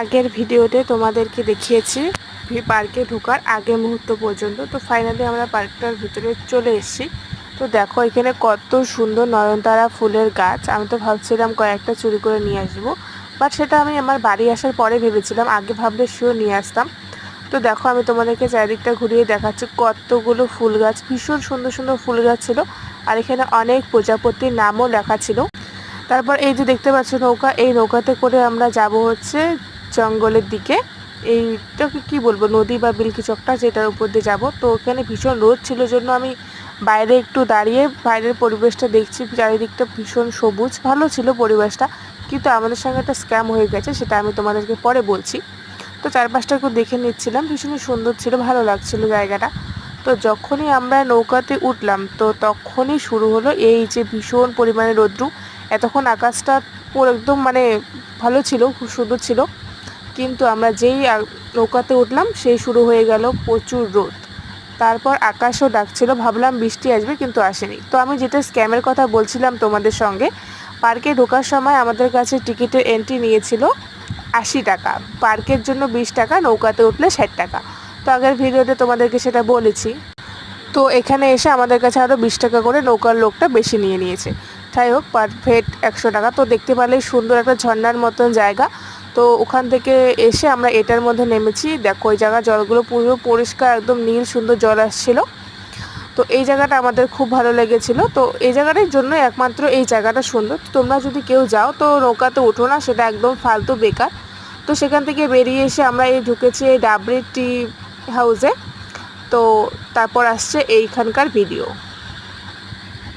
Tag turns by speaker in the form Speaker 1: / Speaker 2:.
Speaker 1: আগের ভিডিওতে তোমাদেরকে দেখিয়েছি পার্কে ঢোকার আগে মুহূর্ত পর্যন্ত। তো ফাইনালি আমরা পার্কটার ভিতরে চলে এসেছি। তো দেখো এখানে কত সুন্দর নয়নতারা ফুলের গাছ। আমি তো ভাবছিলাম কয়েকটা চুরি করে নিয়ে আসব। বাট সেটা আমি আমার বাড়ি আসার পরে ভেবেছিলাম। আগে ভাবলে শিওর নিয়ে আসতাম। তো দেখো আমি তোমাদেরকে চারিদিকটা ঘুরিয়ে দেখাচ্ছি কতগুলো ফুল গাছ। ভীষণ সুন্দর সুন্দর ফুল গাছ ছিল। আর এখানে অনেক প্রজাপতির নামও লেখা ছিল। তারপর এই যে দেখতে পাচ্ছ নৌকা, এই নৌকাতে করে আমরা যাব হচ্ছে জঙ্গলের দিকে। এইটাকে কি বলব, নদী বা বিলকি চকটা যেটার উপর দিয়ে যাব। তো ওখানে ভীষণ রোদ ছিল জন্য আমি বাইরে একটু দাঁড়িয়ে বাইরের পরিবেশটা দেখছি। চারিদিকটা ভীষণ সবুজ। ভালো ছিল পরিবেশটা, কিন্তু আমাদের সঙ্গে একটা স্ক্যাম হয়ে গেছে, সেটা আমি তোমাদেরকে পরে বলছি। তো চারপাশটা একটু দেখে নিচ্ছিলাম, ভীষণই সুন্দর ছিল, ভালো লাগছিল জায়গাটা। তো যখনই আমরা নৌকাতে উঠলাম, তো তখনই শুরু হলো এই যে ভীষণ পরিমাণে রৌদ্রু। এতক্ষণ আকাশটা পুরো একদম মানে ভালো ছিল, খুব সুন্দর ছিল। কিন্তু আমরা যেই নৌকাতে উঠলাম, সেই শুরু হয়ে গেল প্রচুর রোদ। তারপর আকাশও ডাকছিল, ভাবলাম বৃষ্টি আসবে কিন্তু আসেনি। তো আমি যেটা স্ক্যামের কথা বলছিলাম তোমাদের সঙ্গে, পার্কে ঢোকার সময় আমাদের কাছে টিকিটের এন্ট্রি নিয়েছিল আশি টাকা। পার্কের জন্য বিশ টাকা, নৌকাতে উঠলে ষাট টাকা। তো আগের ভিডিওতে তোমাদেরকে সেটা বলেছি। তো এখানে এসে আমাদের কাছে আরও বিশ টাকা করে নৌকার লোকটা বেশি নিয়ে নিয়েছে। যাই হোক, পার হেড একশো টাকা। তো দেখতে পারলেই সুন্দর একটা ঝর্নার মতন জায়গা। তো ওখান থেকে এসে আমরা এটার মধ্যে নেমেছি। দেখো ওই জায়গা জলগুলো পুরো পরিষ্কার, একদম নীল, সুন্দর জল আসছিল। তো এই জায়গাটা আমাদের খুব ভালো লেগেছিল। তো এই জায়গাটার জন্য একমাত্র এই জায়গাটা সুন্দর। তোমরা যদি কেউ যাও, তো নৌকাতে ওঠো না, সেটা একদম ফালতু বেকার। তো সেখান থেকে বেরিয়ে এসে আমরা এই ঢুকেছি এই ডাবরি টি হাউসে। তো তারপর আসছে এইখানকার ভিডিও।